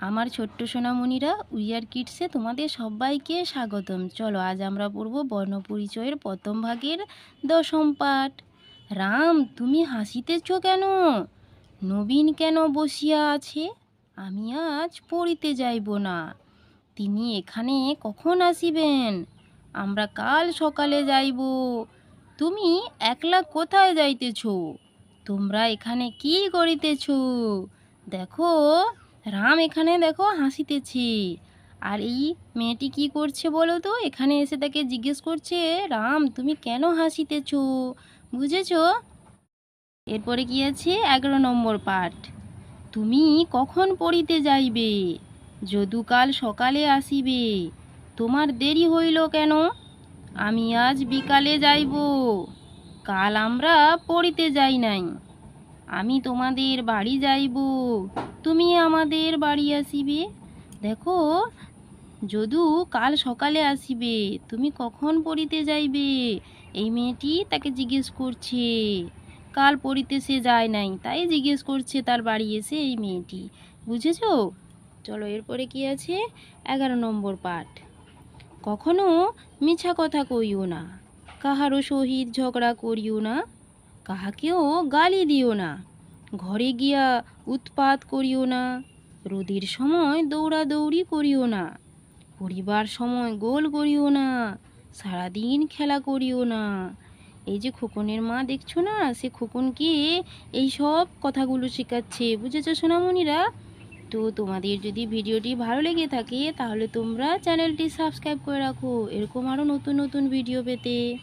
আমার ছোট্ট সোনামণিরা উইয়ার কিডসে তোমাদের সবাইকে স্বাগতম। চলো, আজ আমরা পড়ব বর্ণপরিচয়ের প্রথম ভাগের দশম পাঠ। রাম, তুমি হাসিতেছ কেন? নবীন কেন বসিয়া আছে? আমি আজ পড়িতে যাইব না। তিনি এখানে কখন আসিবেন? আমরা কাল সকালে যাইব। তুমি একলা কোথায় যাইতেছ? তোমরা এখানে কি করিতেছ? দেখো রাম এখানে দেখো হাসিতেছে। আর এই মেয়েটি কি করছে বলো তো? এখানে এসে তাকে জিজ্ঞেস করছে, রাম, তুমি কেন হাসিতেছ? বুঝেছ? এরপরে কি আছে? এগারো নম্বর পাঠ। তুমি কখন পড়িতে যাইবে? যদুকাল সকালে আসিবে। তোমার দেরি হইল কেন? আমি আজ বিকালে যাইব। কাল আমরা পড়িতে যাই নাই। আমি তোমাদের বাড়ি যাইব। তুমি আমাদের বাড়ি আসিবে। দেখো, যদু কাল সকালে আসিবে। তুমি কখন পড়িতে যাইবে? এই মেয়েটি তাকে জিজ্ঞেস করছে। কাল পড়িতে সে যায় নাই, তাই জিজ্ঞেস করছে তার বাড়ি এসে এই মেয়েটি। বুঝেছ? চলো, এরপরে কি আছে? এগারো নম্বর পাঠ। কখনো মিছা কথা কইও না, কাহারও সহিত ঝগড়া করিও না, কাহাকেও গালি দিও না। ঘরে গিয়া উৎপাত করিও না, রোদের সময় দৌড়াদৌড়ি করিও না, পরিবার সময় গোল করিও না, সারাদিন খেলা করিও না। এই যে খোকনের মা দেখছ না, সে খোকনকে এই সব কথাগুলো শেখাচ্ছে, বুঝেছ সোনামণিরা? তো তোমাদের যদি ভিডিওটি ভালো লেগে থাকে, তাহলে তোমরা চ্যানেলটি সাবস্ক্রাইব করে রাখো, এরকম আরও নতুন নতুন ভিডিও পেতে।